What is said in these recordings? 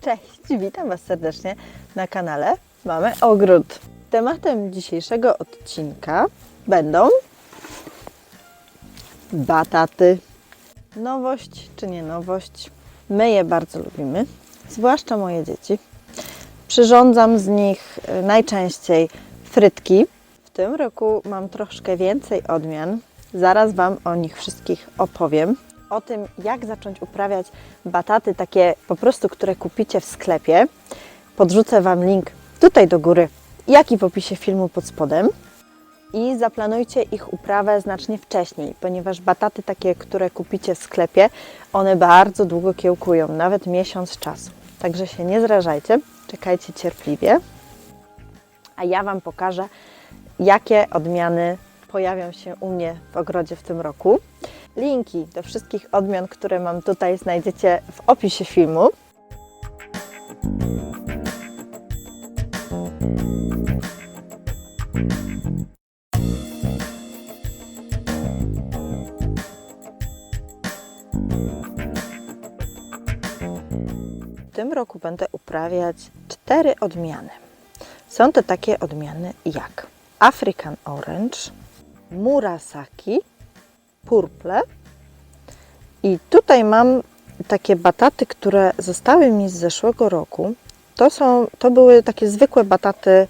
Cześć, witam Was serdecznie na kanale Mamy Ogród. Tematem dzisiejszego odcinka będą bataty. Nowość czy nie nowość? My je bardzo lubimy, zwłaszcza moje dzieci. Przyrządzam z nich y, najczęściej frytki. W tym roku mam troszkę więcej odmian. Zaraz Wam o nich wszystkich opowiem. O tym, jak zacząć uprawiać bataty, takie po prostu, które kupicie w sklepie. Podrzucę Wam link tutaj do góry, jak i w opisie filmu pod spodem. I zaplanujcie ich uprawę znacznie wcześniej, ponieważ bataty takie, które kupicie w sklepie, one bardzo długo kiełkują, nawet miesiąc czasu. Także się nie zrażajcie, czekajcie cierpliwie. A ja Wam pokażę, jakie odmiany pojawią się u mnie w ogrodzie w tym roku. Linki do wszystkich odmian, które mam tutaj, znajdziecie w opisie filmu. W tym roku będę uprawiać cztery odmiany. Są to takie odmiany jak African Orange, Murasaki, Purple i tutaj mam takie bataty, które zostały mi z zeszłego roku. To, są, to były takie zwykłe bataty,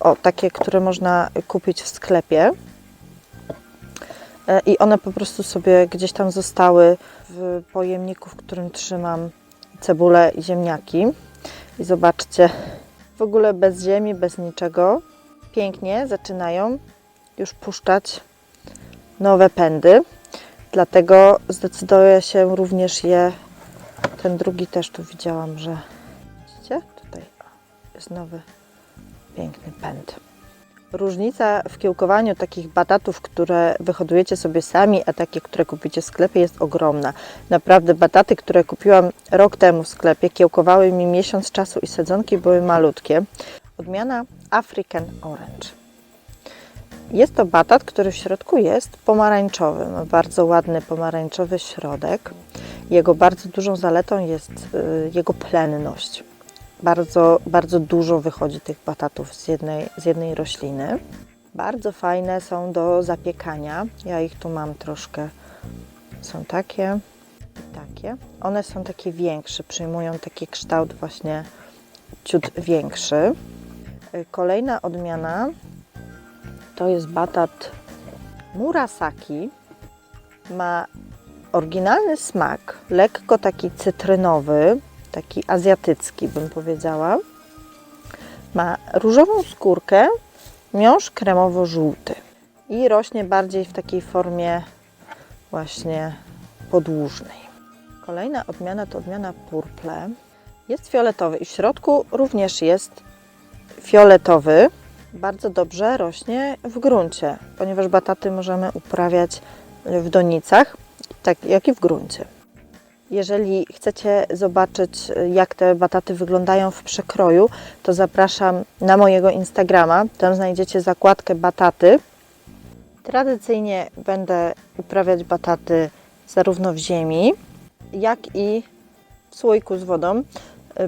o, takie, które można kupić w sklepie. E, I one po prostu sobie gdzieś tam zostały w pojemniku, w którym trzymam cebulę i ziemniaki. I zobaczcie, w ogóle bez ziemi, bez niczego, pięknie zaczynają już puszczać nowe pędy. Dlatego zdecyduję się również je, ten drugi też tu widziałam, że widzicie, tutaj jest nowy, piękny pęd. Różnica w kiełkowaniu takich batatów, które wyhodujecie sobie sami, a takie, które kupicie w sklepie jest ogromna. Naprawdę bataty, które kupiłam rok temu w sklepie, kiełkowały mi miesiąc czasu i sadzonki były malutkie. Odmiana African Orange. Jest to batat, który w środku jest pomarańczowy. Ma bardzo ładny pomarańczowy środek. Jego bardzo dużą zaletą jest y, jego plenność. Bardzo, bardzo dużo wychodzi tych batatów z jednej, z jednej rośliny. Bardzo fajne są do zapiekania. Ja ich tu mam troszkę. Są takie i takie. One są takie większe, przyjmują taki kształt właśnie ciut większy. Y, Kolejna odmiana to jest batat Murasaki. Ma oryginalny smak, lekko taki cytrynowy, taki azjatycki bym powiedziała. Ma różową skórkę, miąższ kremowo-żółty i rośnie bardziej w takiej formie właśnie podłużnej. Kolejna odmiana to odmiana purple. Jest fioletowy i w środku również jest fioletowy bardzo dobrze rośnie w gruncie, ponieważ bataty możemy uprawiać w donicach, tak jak i w gruncie. Jeżeli chcecie zobaczyć, jak te bataty wyglądają w przekroju, to zapraszam na mojego Instagrama. Tam znajdziecie zakładkę bataty. Tradycyjnie będę uprawiać bataty zarówno w ziemi, jak i w słoiku z wodą.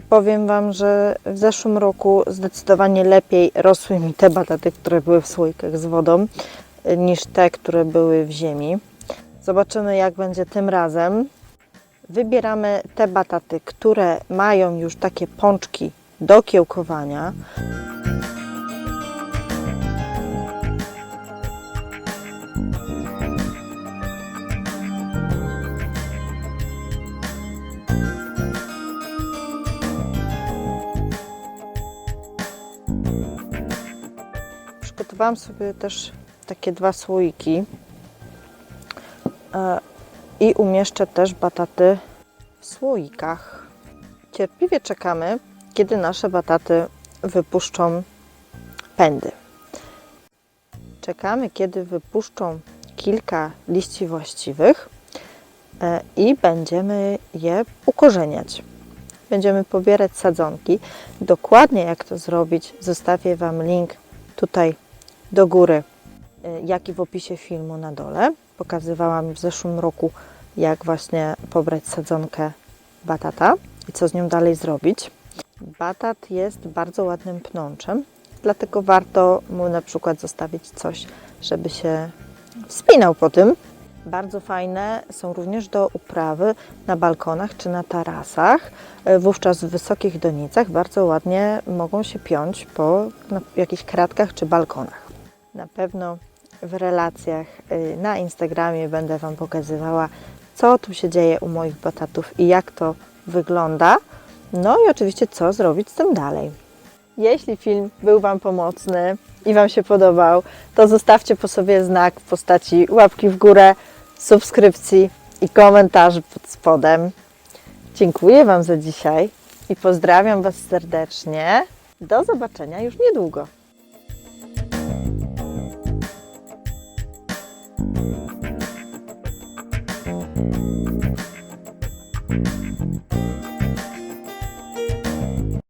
Powiem Wam, że w zeszłym roku zdecydowanie lepiej rosły mi te bataty, które były w słoikach z wodą, niż te, które były w ziemi. Zobaczymy, jak będzie tym razem. Wybieramy te bataty, które mają już takie pączki do kiełkowania. Przygotowałam sobie też takie dwa słoiki E, i umieszczę też bataty w słoikach. Cierpliwie czekamy, kiedy nasze bataty wypuszczą pędy. Czekamy, kiedy wypuszczą kilka liści właściwych e, i będziemy je ukorzeniać. Będziemy pobierać sadzonki. Dokładnie jak to zrobić, zostawię Wam link tutaj do góry, y, jak i w opisie filmu na dole. Pokazywałam w zeszłym roku, jak właśnie pobrać sadzonkę batata. i co z nią dalej zrobić. Batat jest bardzo ładnym pnączem, dlatego warto mu na przykład zostawić coś, żeby się wspinał po tym. Bardzo fajne są również do uprawy na balkonach czy na tarasach. E, Wówczas w wysokich donicach bardzo ładnie mogą się piąć po jakichś kratkach czy balkonach. Na pewno w relacjach y, na Instagramie będę Wam pokazywała, co tu się dzieje u moich batatów i jak to wygląda. No i oczywiście, co zrobić z tym dalej. Jeśli film był Wam pomocny i Wam się podobał, to zostawcie po sobie znak w postaci łapki w górę, subskrypcji i komentarzy pod spodem. Dziękuję Wam za dzisiaj i pozdrawiam Was serdecznie. Do zobaczenia już niedługo.